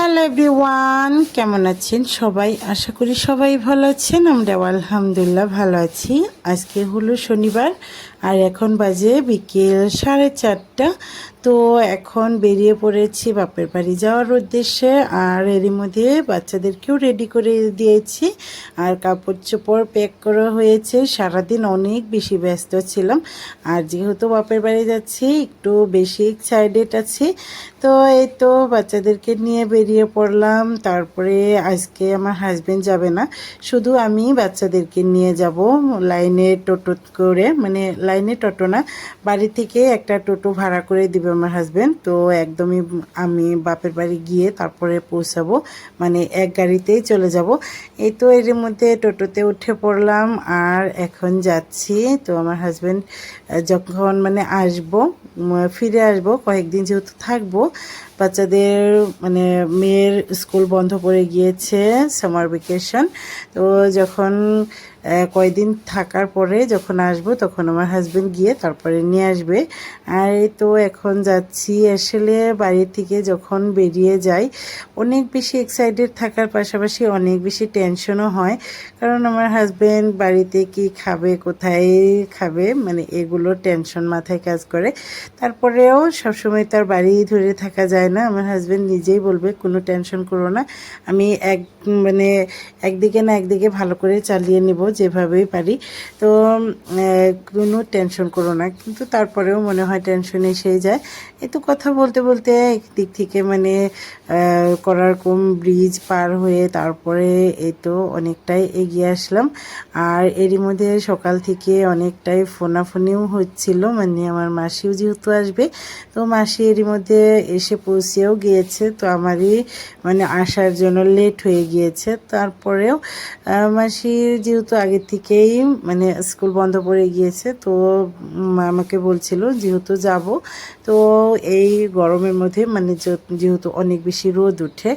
Hello everyone, কেমন আছেন সবাই? আশা করি সবাই ভালো আছেন। আমরা আলহামদুলিল্লাহ ভালো আছি। আজকে হলো শনিবার আর এখন বাজে বিকেল সাড়ে চারটা। তো এখন বেরিয়ে পড়েছি বাপের বাড়ি যাওয়ার উদ্দেশ্যে। আর এরই মধ্যে বাচ্চাদেরকেও রেডি করে দিয়েছি। আর কাপড় চোপড় প্যাক করা হয়েছে। সারাদিন অনেক বেশি ব্যস্ত ছিলাম। আর যেহেতু বাপের বাড়ি যাচ্ছি, একটু বেশি এক্সাইটেড আছি। তো এই তো বাচ্চাদেরকে নিয়ে বেরিয়ে পড়লাম। তারপরে আজকে আমার হাজব্যান্ড যাবে না। শুধু আমি বাচ্চাদেরকে নিয়ে যাব লাইনে টোটো করে। মানে লাইনে টোটো না, বাড়ি থেকে একটা টোটো ভাড়া করে দিবে আমার হাজবেন্ড তো একদমই আমি বাপের বাড়ি গিয়ে তারপরে পৌঁছাবো মানে এক গাড়িতেই চলে যাব। এই তো এর মধ্যে টোটোতে উঠে পড়লাম আর এখন যাচ্ছি। তো আমার হাজবেন্ড যখন মানে আসব ফিরে আসব, কয়েকদিন যেহেতু থাকব, বাচ্চাদের মানে মেয়ের স্কুল বন্ধ পড়ে গিয়েছে সামার ভেকেশন তো যখন কয়দিন থাকার পরে যখন আসব তখন আমার হাজব্যান্ড গিয়ে তারপরে নিয়ে আসবে। আর এই তো এখন যাচ্ছি আসলে বাড়ি থেকে যখন বেরিয়ে যাই, অনেক বেশি এক্সাইটেড থাকার পাশাপাশি অনেক বেশি টেনশনও হয়। কারণ আমার হাজব্যান্ড বাড়িতে কি খাবে, কোথায় খাবে মানে এগুলো টেনশন মাথায় কাজ করে। তারপরেও সবসময় তার বাড়ি ধরে থাকা যায় না। আমার হাজব্যান্ড নিজেই বলবে, কোনো টেনশন করো না। আমি এক মানে একদিকে না একদিকে ভালো করে চালিয়ে নিব। যেভাবেই পারি। তো কোনো টেনশন করো না। কিন্তু তারপরেও মনে হয় টেনশন এসেই যায়। এই তো কথা বলতে বলতে একদিক থেকে মানে করার কম ব্রিজ পার হয়ে তারপরে এই তো অনেকটাই এগিয়ে আসলাম। আর এরই মধ্যে সকাল থেকে অনেকটাই ফোনাফোনিও হচ্ছিল। মানে আমার মাসিও যেহেতু আসবে, তো মাসি এরই মধ্যে এসে পৌঁছেও গিয়েছে। তো আমারই মানে আসার জন্য লেট হয়ে গিয়েছে। তারপরেও মাসি যেহেতু আগের থেকেই মানে স্কুল বন্ধ পড়ে গিয়েছে, তো আমাকে বলছিল যেহেতু যাব, তো এই গরমের মধ্যে মানে যেহেতু অনেক বেশি রোদ উঠে,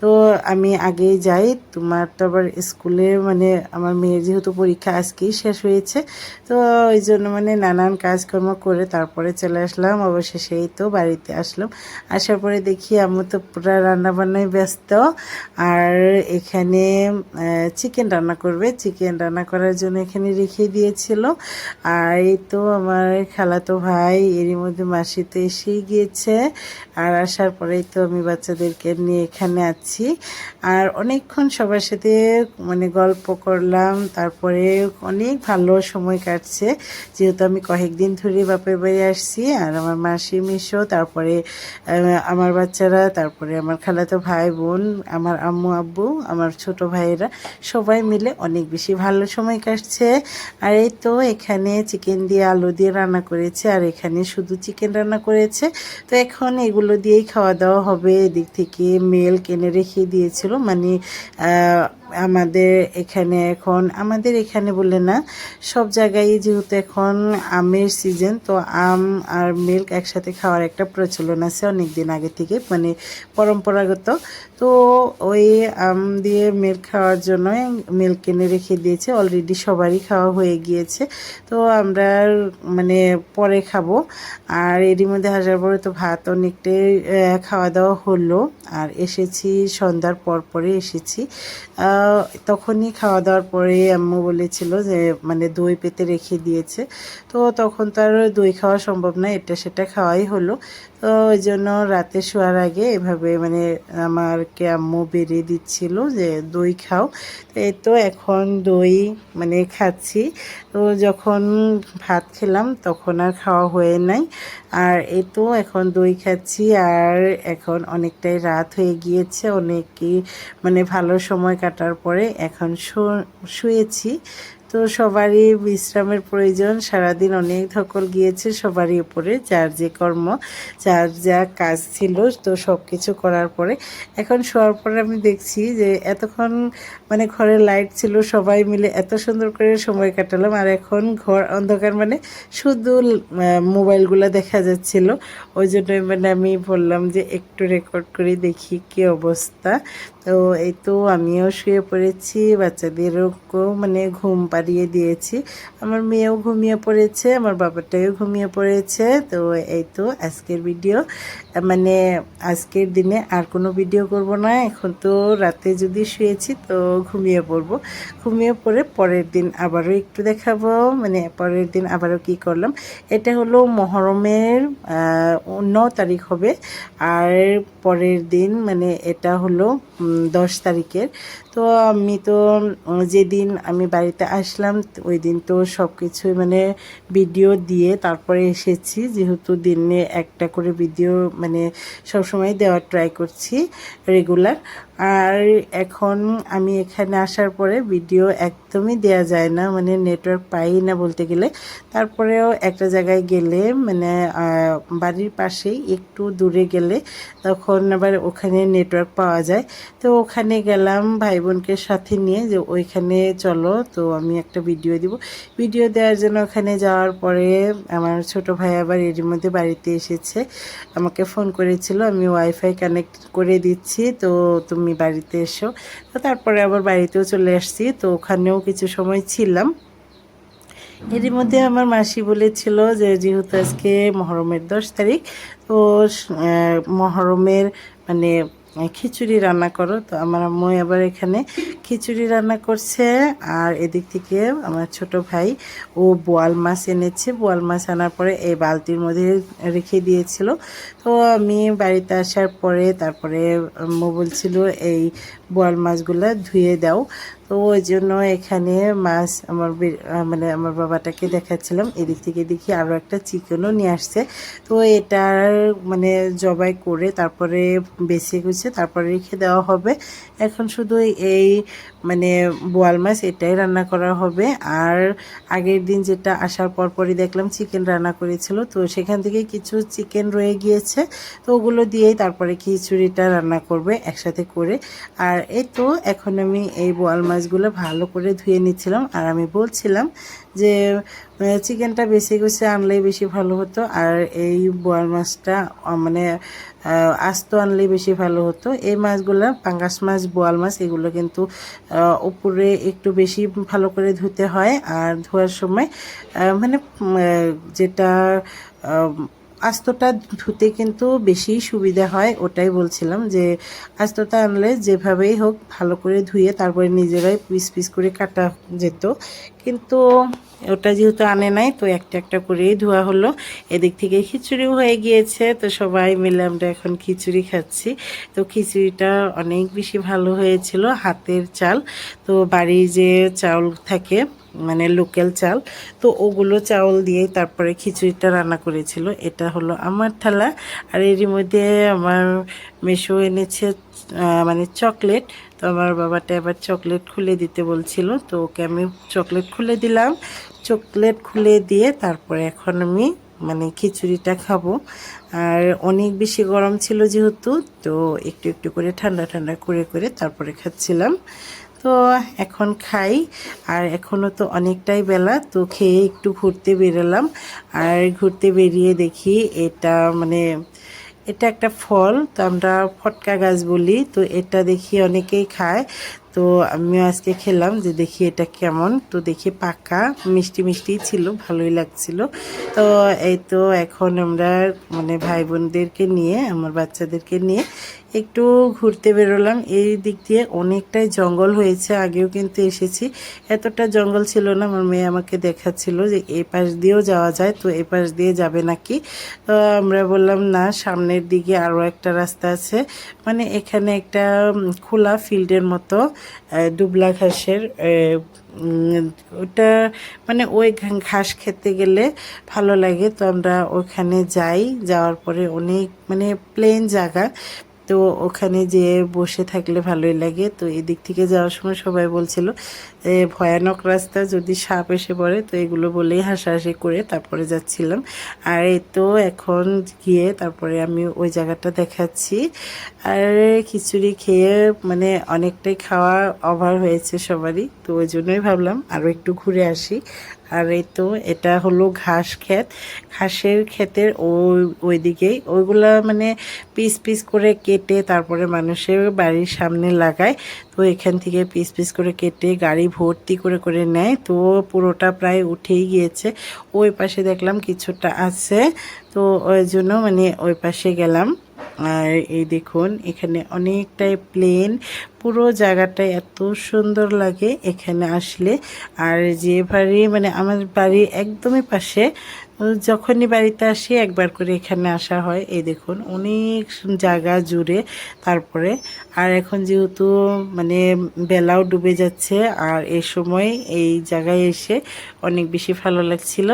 তো আমি আগেই যাই। তোমার তো আবার স্কুলে মানে আমার মেয়ের যেহেতু পরীক্ষা আজকেই শেষ হয়েছে, তো ওই জন্য মানে নানান কাজকর্ম করে তারপরে চলে আসলাম। অবশেষে এই তো বাড়িতে আসলাম। আসার পরে দেখি আমি তো পুরো রান্নাবান্নায় ব্যস্ত, আর এখানে চিকেন রান্না করবে। চিকেন রান্না করার জন্য এখানে রেখে দিয়েছিল। আর এই তো আমার খালাতো ভাই, এরই মধ্যে মাসি তো এসেই গিয়েছে। আর আসার পরেই তো আমি বাচ্চাদেরকে নিয়ে এখানে আছি। আর অনেকক্ষণ সবার সাথে মানে গল্প করলাম। তারপরে অনেক ভালো সময় কাটছে। যেহেতু আমি কয়েকদিন ধরে বাপের বাড়ি আসছি, আর আমার মাসি মিশো, তারপরে আমার বাচ্চারা, তারপরে আমার খালাতো ভাই বোন, আমার আম্মু, আব্বু, আমার ছোট ভাইয়েরা সবাই মিলে অনেক বেশি ভালো সময় কাটছে। আর এই তো এখানে চিকেন দিয়ে আলু দিয়ে রান্না করেছে, আর এখানে শুধু চিকেন রান্না করেছে। তো এখন এগুলো দিয়েই খাওয়া দাওয়া হবে। এদিক থেকে মেল কেনে রেখে দিয়েছিল। মানে আমাদের এখানে এখন, আমাদের এখানে বলে না, সব জায়গায় যেহেতু এখন আমের সিজন তো আম আর মিল্ক একসাথে খাওয়ার একটা প্রচলন আছে অনেক দিন আগে থেকে মানে পরম্পরাগত। তো ওই আম দিয়ে মিল্ক খাওয়ার জন্য মিল্ক কিনে রেখে দিয়েছে অলরেডি সবারই খাওয়া হয়ে গিয়েছে। তো আমরা মানে পরে খাব। আর এরই মধ্যে আসার পরে তো ভাত অনেকটাই খাওয়া দাওয়া হলো। আর এসেছি, সন্ধ্যার পর পরে এসেছি। তখনই খাওয়া দাওয়ার পরে আম্মু বলেছিল যে মানে দই পেতে রেখে দিয়েছে। তো তখন তো আর দই খাওয়া সম্ভব না, এটা সেটা খাওয়াই হলো। তো ওই জন্য রাতে শোয়ার আগে এভাবে মানে আমারকে আম্মু বেরিয়ে দিচ্ছিল যে দই খাও। এই তো এখন দই মানে খাচ্ছি। তো যখন ভাত খেলাম তখন আর খাওয়া হয়ে নাই। আর এই তো এখন দই খাচ্ছি আর এখন অনেকটাই রাত হয়ে গিয়েছে, অনেকই মানে ভালো সময় কাটার পরে এখন শুয়েছি। তো সবারই বিশ্রামের প্রয়োজন। সারাদিন অনেক ধকল গিয়েছে, সবারই উপরে, যার যে কর্ম, যার যা কাজ ছিল, তো সব কিছু করার পরে। এখন শোয়ার পরে আমি দেখছি যে এতক্ষণ মানে ঘরে লাইট ছিল, সবাই মিলে এত সুন্দর করে সময় কাটালাম। আর এখন ঘর অন্ধকার মানে শুধু মোবাইলগুলো দেখা যাচ্ছিল। ওই জন্যই মানে আমি বললাম যে একটু রেকর্ড করে দেখি কি অবস্থা। তো এই তো আমিও শুয়ে পড়েছি, বাচ্চাদেরও মানে ঘুম বাড়িয়ে দিয়েছি। আমার মেয়েও ঘুমিয়ে পড়েছে, আমার বাবাটাও ঘুমিয়ে পড়েছে। তো এই তো আজকের ভিডিও মানে আজকের দিনে আর কোনো ভিডিও করব না। এখন তো রাতে যদি শুয়েছি তো ঘুমিয়ে পড়ব। ঘুমিয়ে পড়ে পরের দিন আবারও একটু দেখাবো। মানে পরের দিন আবারও কি করলাম, এটা হলো মহরমের ন তারিখ হবে। আর পরের দিন মানে এটা হলো দশ তারিখের। তো আমি তো যেদিন আমি বাড়িতে আসলাম, ওই দিন তো সব কিছুই মানে ভিডিও দিয়ে তারপরে এসেছি। যেহেতু দিনে একটা করে ভিডিও মানে সবসময় দেওয়ার ট্রাই করছি রেগুলার আর এখন আমি এখানে আসার পরে ভিডিও একদমই দেয়া যায় না মানে নেটওয়ার্ক পাই না বলতে গেলে। তারপরেও একটা জায়গায় গেলে মানে বাড়ির পাশেই একটু দূরে গেলে তখন আবার ওখানে নেটওয়ার্ক পাওয়া যায়। তো ওখানে গেলাম ভাই বোনকে সাথে নিয়ে যে, ওইখানে চলো, তো আমি একটা ভিডিও দিব। ভিডিও দেওয়ার জন্য ওখানে যাওয়ার পরে আমার ছোট ভাই আবার এর মধ্যে বাড়িতে এসেছে। আমাকে ফোন করেছিল, আমি ওয়াইফাই কানেক্ট করে দিচ্ছি, তো তুমি বাড়িতে এসো। তো তারপরে আবার বাড়িতেও চলে আসছি, তো ওখানেও কিছু সময় ছিলাম। এরই মধ্যে আমার মাসি বলেছিল যে, যেহেতু আজকে মহরমের দশ তারিখ, তো মহরমের মানে খিচুড়ি রান্না করো। তো আমার আম্মু আবার এখানে খিচুড়ি রান্না করছে। আর এদিক থেকে আমার ছোট ভাই, ও বোয়াল মাছ এনেছে। বোয়াল মাছ আনার পরে এই বালতির মধ্যে রেখে দিয়েছিল। তো আমি বাড়িতে আসার পরে তারপরে আম্মু বলছিল, এই বোয়াল মাছগুলো ধুয়ে দাও। তো ওই জন্য এখানে মাছ আমার মানে আমার বাবাটাকে দেখাচ্ছিলাম। এদিক থেকে দেখি আরও একটা চিকেনও নিয়ে আসছে। তো এটার মানে জবাই করে তারপরে বেছে গুছে তারপরে রেখে দেওয়া হবে। এখন শুধু এই মানে বোয়াল মাছ এটাই রান্না করা হবে। আর আগের দিন যেটা আসার পরপরই দেখলাম চিকেন রান্না করেছিল। তো সেখান থেকে কিছু চিকেন রয়ে গিয়েছে। তো ওগুলো দিয়েই তারপরে খিচুড়িটা রান্না করবে একসাথে করে। আর এই তো এখন আমি এই বোয়াল মাছগুলো ভালো করে ধুয়ে নিচ্ছিলাম। আর আমি বলছিলাম যে চিকেনটা বেশি গুছে আনলেই বেশি ভালো হতো, আর এই বোয়াল মাছটা মানে আস্ত আনলেই বেশি ভালো হতো। এই মাছগুলো, পাঙ্গাস মাছ, বোয়াল মাছ, এগুলো কিন্তু উপরে একটু বেশি ভালো করে ধুতে হয়। আর ধোয়ার সময় মানে যেটা আস্তটা ধুতে কিন্তু বেশি সুবিধা হয়, ওটাই বলছিলাম যে আস্তটা আনলে যেভাবেই হোক ভালো করে ধুয়ে তারপরে নিজেরাই পিস পিস করে কাটা যেত। কিন্তু ওটা যেহেতু আনে নাই, তো একটা একটা করেই ধোয়া হলো। এদিক থেকে খিচুড়িও হয়ে গিয়েছে, তো সবাই মিলে আমরা এখন খিচুড়ি খাচ্ছি। তো খিচুড়িটা অনেক বেশি ভালো হয়েছিল হাতের চাল। তো বাড়ি যে চাউল থাকে মানে লোকাল চাল। তো ওগুলো চাউল দিয়ে তারপরে খিচুড়িটা রান্না করেছিল। এটা হলো আমার থালা। আর এরই মধ্যে আমার মেশো এনেছে মানে চকলেট। তো আমার বাবাটা এবার চকলেট খুলে দিতে বলছিল। তো ওকে আমি চকলেট খুলে দিলাম। চকলেট খুলে দিয়ে তারপরে এখন আমি মানে খিচুড়িটা খাব। আর অনেক বেশি গরম ছিল যেহেতু, তো একটু একটু করে ঠান্ডা ঠান্ডা করে করে তারপরে খাচ্ছিলাম। তো এখন খাই। আর এখনও তো অনেকটাই বেলা, তো খেয়ে একটু ঘুরতে বেরোলাম। আর ঘুরতে বেরিয়ে দেখি এটা মানে এটা একটা ফল, তো আমরা ফটকা গাছ বলি, তো এটা দেখি অনেকেই খায়। তো আমিও আজকে খেলাম যে দেখি এটা কেমন, তো দেখি পাকা, মিষ্টি মিষ্টি ছিল, ভালোই লাগছিল। তো এই তো এখন আমরা মানে ভাই বোনদেরকে নিয়ে, আমার বাচ্চাদেরকে নিয়ে একটু ঘুরতে বেরোলাম। এই দিক দিয়ে অনেকটাই জঙ্গল হয়েছে, আগেও কিন্তু এসেছি। এতটা জঙ্গল ছিল না, আমার মেয়ে আমাকে দেখাচ্ছিল যে এই পাশ দিয়েও যাওয়া যায়, তো এই পাশ দিয়ে যাবে নাকি? তো আমরা বললাম, না, সামনের দিকে আরও একটা রাস্তা আছে। মানে এখানে একটা খোলা ফিল্ডের মতো দুবলা ঘাসের ওটা মানে ওই ঘাস খেতে গেলে ভালো লাগে। তো আমরা ওখানে যাই, যাওয়ার পরে অনেক মানে প্লেন জায়গা। তো ওখানে যেয়ে বসে থাকলে ভালোই লাগে। তো এদিক থেকে যাওয়ার সময় সবাই বলছিল এ, ভয়ানক রাস্তা যদি সাপ এসে পড়ে। তো এগুলো বলেই হাসাহাসি করে তারপরে যাচ্ছিলাম। আর এই তো এখন গিয়ে তারপরে আমি ওই জায়গাটা দেখাচ্ছি। আর খিচুড়ি খেয়ে মানে অনেকটাই খাওয়া অভার হয়েছে সবারই। তো ওই জন্যই ভাবলাম আরও একটু ঘুরে আসি। আর এই তো এটা হলো ঘাস ক্ষেত। ঘাসের ক্ষেতের ওই, ওইদিকেই ওইগুলা মানে পিস পিস করে কেটে তারপরে মানুষের বাড়ির সামনে লাগায়। তো এখান থেকে পিস পিস করে কেটে গাড়ি ভর্তি করে করে নেয়। তো পুরোটা প্রায় উঠেই গিয়েছে। ওই পাশে দেখলাম কিছুটা আছে। তো ওই জন্য মানে ওই পাশে গেলাম। আর এই দেখুন, এখানে অনেকটাই প্লেন পুরো জায়গাটা এত সুন্দর লাগে এখানে আসলে। আর যে বাড়ি মানে আমার বাড়ি একদমই পাশে যখনই বাড়িতে আসি, একবার করে এখানে আসা হয়। এই দেখুন, অনেক জায়গা জুড়ে। তারপরে, আর এখন যেহেতু মানে বেলাও ডুবে যাচ্ছে, আর এই সময় এই জায়গায় এসে অনেক বেশি ভালো লাগছিল।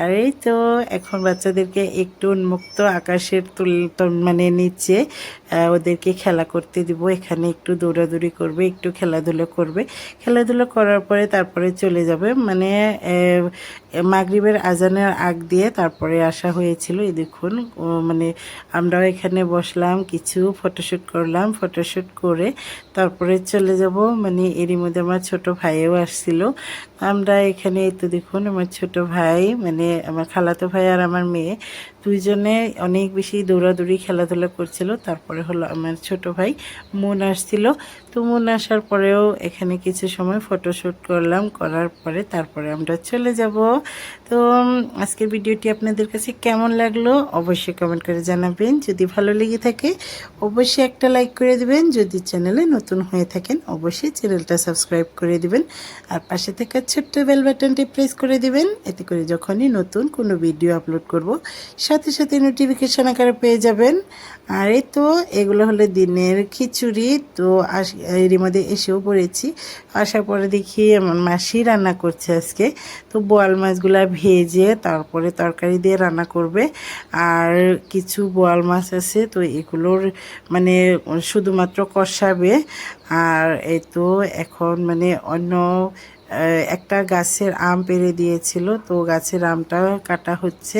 আর এই তো, এখন বাচ্চাদেরকে একটু উন্মুক্ত আকাশের তুল মানে নিচে ওদেরকে খেলা করতে দিব। এখানে একটু দৌড়াদৌড়ি করবে, একটু খেলাধুলো করবে। খেলাধুলো করার পরে তারপরে চলে যাবে। মানে মাগরিবের আজানের আগ দিয়ে তারপরে আসা হয়েছিল, এই দেখুন মানে আমরাও এখানে বসলাম, কিছু ফটোশ্যুট করলাম ফটোশ্যুট করে তারপরে চলে যাব মানে এরই মধ্যে আমার ছোট ভাইও আসছিল। আমরা এখানে তো দেখুন, আমার ছোট ভাই মানে আমার খালাতো ভাই আর আমার মেয়ে, দুইজনে অনেক বেশি দৌড়াদৌড়ি খেলাধুলা করছিল। তারপরে হলো আমার ছোট ভাই মন আসছিল। তো মন আসার পরেও এখানে কিছু সময় ফটোশ্যুট করলাম, করার পরে তারপরে আমরা চলে যাব। তো আজকের ভিডিওটি আপনাদের কাছে কেমন লাগল অবশ্যই কমেন্ট করে জানাবেন। যদি ভালো লেগে থাকে, অবশ্যই একটা লাইক করে দিবেন। যদি চ্যানেলে নতুন হয়ে থাকেন, অবশ্যই চ্যানেলটা সাবস্ক্রাইব করে দিবেন। আর পাশে থাকা ছোট্ট বেল বাটনটি প্রেস করে দিবেন। এতে করে যখনই নতুন কোনো ভিডিও আপলোড করব, সাথে সাথে নোটিফিকেশান আকারে পেয়ে যাবেন। আর এই তো, এগুলো হলো দিনের খিচুড়ি। তো এরই মধ্যে এসেও পড়েছি। আসার পরে দেখি আমার মাসি রান্না করছে আজকে। তো বোয়াল মাছগুলা ভেজে তারপরে তরকারি দিয়ে রান্না করবে। আর কিছু বোয়াল মাছ আছে, তো এগুলোর মানে শুধুমাত্র কষাবে। আর এই তো এখন মানে অন্য একটা গাছের আম পেরে দিয়েছিল, তো গাছের আমটা কাটা হচ্ছে।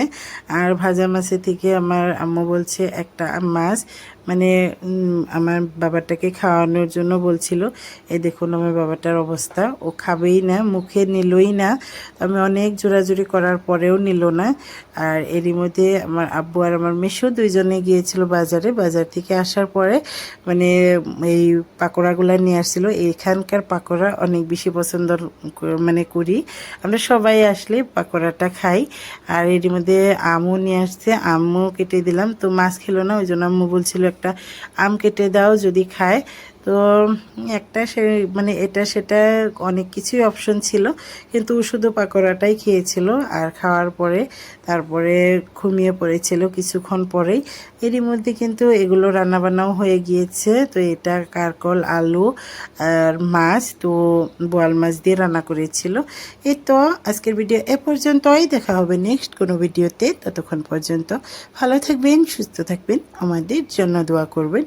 আর ভাজা মাছের থেকে আমার আম্মু বলছে, একটা মাছ। মানে আমার বাবাটাকে খাওয়ানোর জন্য বলছিল, এই দেখুন আমার বাবাটার অবস্থা, ও খাবেই না, মুখে নিলই না। আমি অনেক জোরাজুরি করার পরেও নিল না। আর এরই মধ্যে আমার আব্বু আর আমার মেশো দুইজনে গিয়েছিল বাজারে। বাজার থেকে আসার পরে মানে এই পাকোড়াগুলো নিয়ে আসছিল। এখানকার পাকোড়া অনেক বেশি পছন্দ মানে করি। আমরা সবাই আসলে পাকোড়াটা খাই। আর এরই মধ্যে আমও নিয়ে আসছে, আমও কেটে দিলাম। তো মাছ খেলো না, ওই জন্য আম্মু বলছিল একটা আম কেটে দাও যদি খায়। তো একটা সে মানে এটা সেটা অনেক কিছুই অপশন ছিল, কিন্তু শুধু পাকোড়াটাই খেয়েছিল আর খাওয়ার পরে তারপরে ঘুমিয়ে পড়েছিল কিছুক্ষণ পরেই। এরই মধ্যে কিন্তু এগুলো রান্নাবান্নাও হয়ে গিয়েছে। তো এটা কারকল, আলু আর মাছ, তো বোয়াল মাছ দিয়ে রান্না করেছিল। এই তো আজকের ভিডিও এ পর্যন্তই। দেখা হবে নেক্সট কোনো ভিডিওতে ততক্ষণ পর্যন্ত ভালো থাকবেন, সুস্থ থাকবেন। আমাদের জন্য দোয়া করবেন।